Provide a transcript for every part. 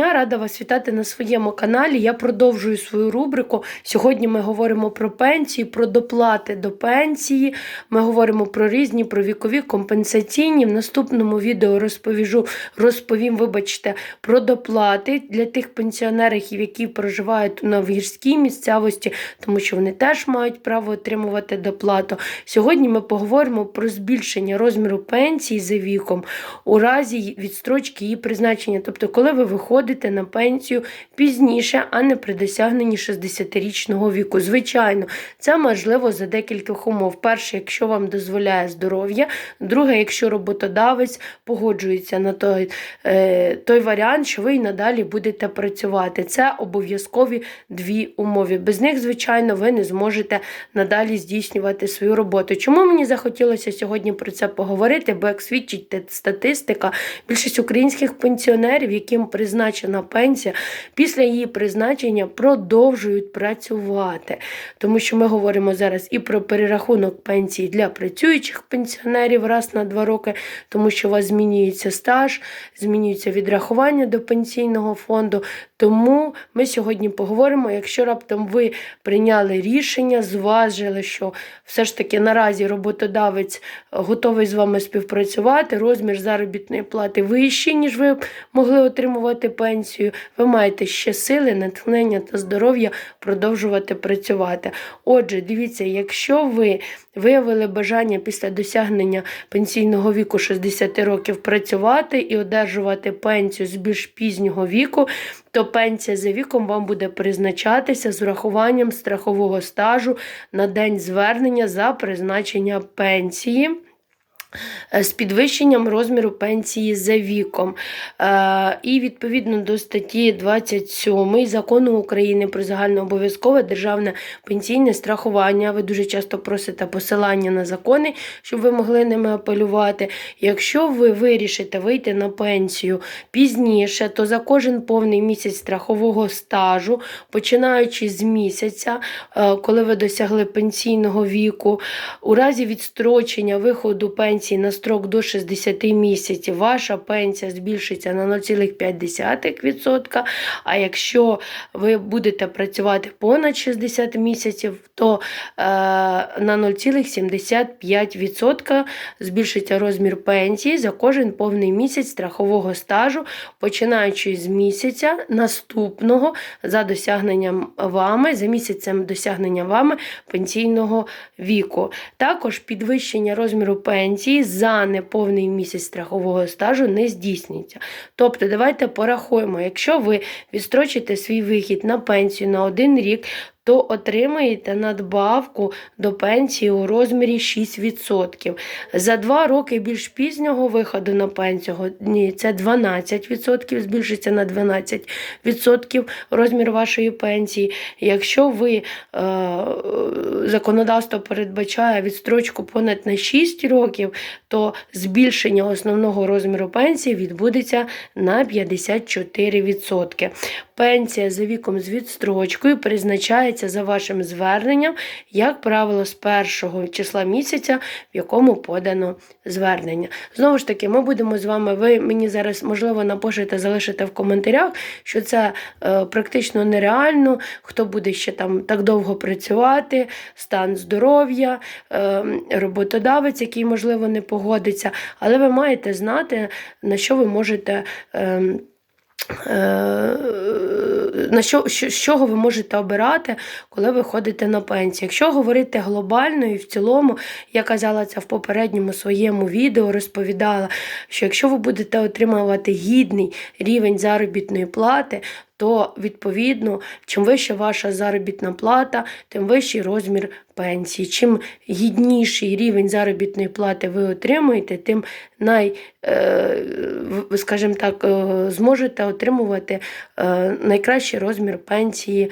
Я рада вас вітати на своєму каналі. Я продовжую свою рубрику. Сьогодні ми говоримо про пенсії, про доплати до пенсії. Ми говоримо про різні про вікові компенсаційні. В наступному відео розповіжу, розповім, вибачте, про доплати для тих пенсіонерів, які проживають на гірській місцевості, тому що вони теж мають право отримувати доплату. Сьогодні ми поговоримо про збільшення розміру пенсії за віком у разі відстрочки її призначення. Тобто, коли ви виходите на пенсію пізніше, а не при досягненні 60-річного віку. Звичайно, це можливо за декількох умов. Перше, якщо вам дозволяє здоров'я, друге, якщо роботодавець погоджується на той, е, той варіант, що ви і надалі будете працювати. Це обов'язкові дві умови. Без них, звичайно, ви не зможете надалі здійснювати свою роботу. Чому мені захотілося сьогодні про це поговорити? Бо як свідчить статистика, більшість українських пенсіонерів, яким призначена пенсія, після її призначення продовжують працювати. Тому що ми говоримо зараз і про перерахунок пенсії для працюючих пенсіонерів раз на два роки, тому що у вас змінюється стаж, змінюється відрахування до пенсійного фонду. Тому ми сьогодні поговоримо, якщо раптом ви прийняли рішення, зважили, що все ж таки наразі роботодавець готовий з вами співпрацювати, розмір заробітної плати вищий, ніж ви могли отримувати пенсію. Ви маєте ще сили, натхнення та здоров'я продовжувати працювати. Отже, дивіться, якщо ви виявили бажання після досягнення пенсійного віку 60 років працювати і одержувати пенсію з більш пізнього віку, то пенсія за віком вам буде призначатися з урахуванням страхового стажу на день звернення за призначення пенсії. Е, З підвищенням розміру пенсії за віком. Е, І відповідно до статті 27 закону України про загальнообов'язкове державне пенсійне страхування. Ви дуже часто просите посилання на закони, щоб ви могли ними апелювати. Якщо ви вирішите вийти на пенсію пізніше, то за кожен повний місяць страхового стажу, починаючи з місяця, е, коли ви досягли пенсійного віку, у разі відстрочення виходу пенсії на строк до 60 місяців, ваша пенсія збільшиться на 0,5%. А якщо ви будете працювати понад 60 місяців, то е, на 0,75% збільшиться розмір пенсії за кожен повний місяць страхового стажу, починаючи з місяця наступного за досягненням вами, за місяцем досягнення вами пенсійного віку. Також підвищення розміру пенсії за неповний місяць страхового стажу не здійснюється. Тобто, давайте порахуємо, якщо ви відстрочите свій вихід на пенсію на один рік, то отримаєте надбавку до пенсії у розмірі 6%. За два роки більш пізнього виходу на пенсію ні, це 12%, збільшиться на 12% розмір вашої пенсії. Якщо ви е, законодавство передбачає відстрочку понад на 6 років, то збільшення основного розміру пенсії відбудеться на 54%. Пенсія за віком з відстрочкою призначається за вашим зверненням, як правило, з першого числа місяця, в якому подано звернення. Знову ж таки, ми будемо з вами. Ви мені зараз, можливо, напишете, залишите в коментарях, що це е, практично нереально, хто буде ще там так довго працювати, стан здоров'я, е, роботодавець, який, можливо, не погодиться. Але ви маєте знати, на що ви можете. Е, Е, на що, що, з чого ви можете обирати, коли ви ходите на пенсію. Якщо говорити глобально і в цілому, я казала це в попередньому своєму відео, розповідала, що якщо ви будете отримувати гідний рівень заробітної плати, то відповідно, чим вища ваша заробітна плата, тим вищий розмір пенсії. Чим гідніший рівень заробітної плати ви отримуєте, тим най, е, скажімо так, е, зможете отримувати е, найкращий розмір пенсії,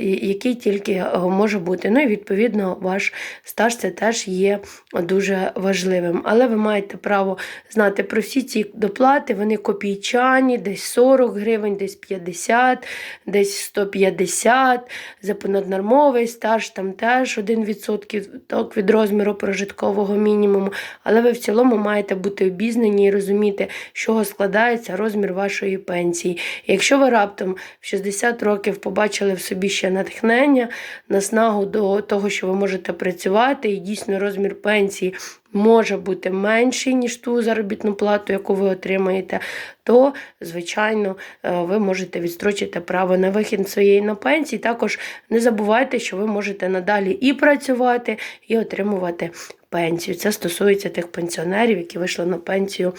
який тільки може бути. Ну і відповідно ваш стаж це теж є дуже важливим. Але ви маєте право знати про всі ці доплати, вони копійчані, десь 40 гривень, десь 50, десь 150, за понаднормовий стаж там теж 1% від розміру прожиткового мінімуму. Але ви в цілому маєте бути обізнані і розуміти, з чого складається розмір вашої пенсії. І якщо ви раптом в 60 років побачили в собі ще натхнення, наснагу до того, що ви можете працювати, і дійсно розмір пенсії може бути менший, ніж ту заробітну плату, яку ви отримаєте, то, звичайно, е, ви можете відстрочити право на вихід своєї на пенсії. Також не забувайте, що ви можете надалі і працювати, і отримувати пенсію. Це стосується тих пенсіонерів, які вийшли на пенсію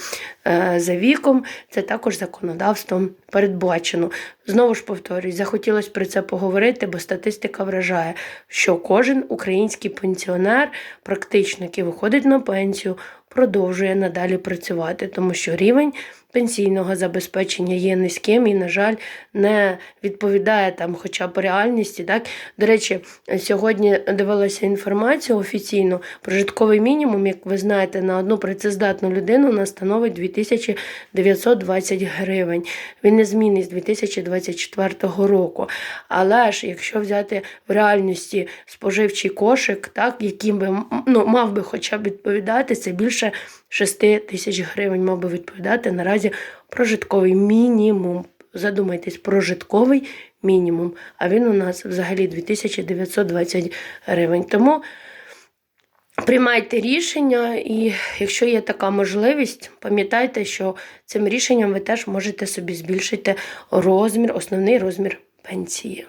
е, за віком. Це також законодавством передбачено. Знову ж повторюю, захотілося про це поговорити, бо статистика вражає, що кожен український пенсіонер, практично, який виходить на пенсію, продовжує надалі працювати, тому що рівень пенсійного забезпечення є низьким і, на жаль, не відповідає там хоча б реальності. Так? До речі, сьогодні дивилася інформацію офіційно. Прожитковий мінімум, як ви знаєте, на одну працездатну людину нас становить 2920 гривень. Він не змінний з 2024 року. Але ж, якщо взяти в реальності споживчий кошик, так, яким би ну, мав би хоча б відповідати, це більше 6 тисяч гривень мав би відповідати наразі прожитковий мінімум. Задумайтесь, прожитковий мінімум, а він у нас взагалі 2920 гривень. Тому приймайте рішення, і якщо є така можливість, пам'ятайте, що цим рішенням ви теж можете собі збільшити розмір, основний розмір пенсії.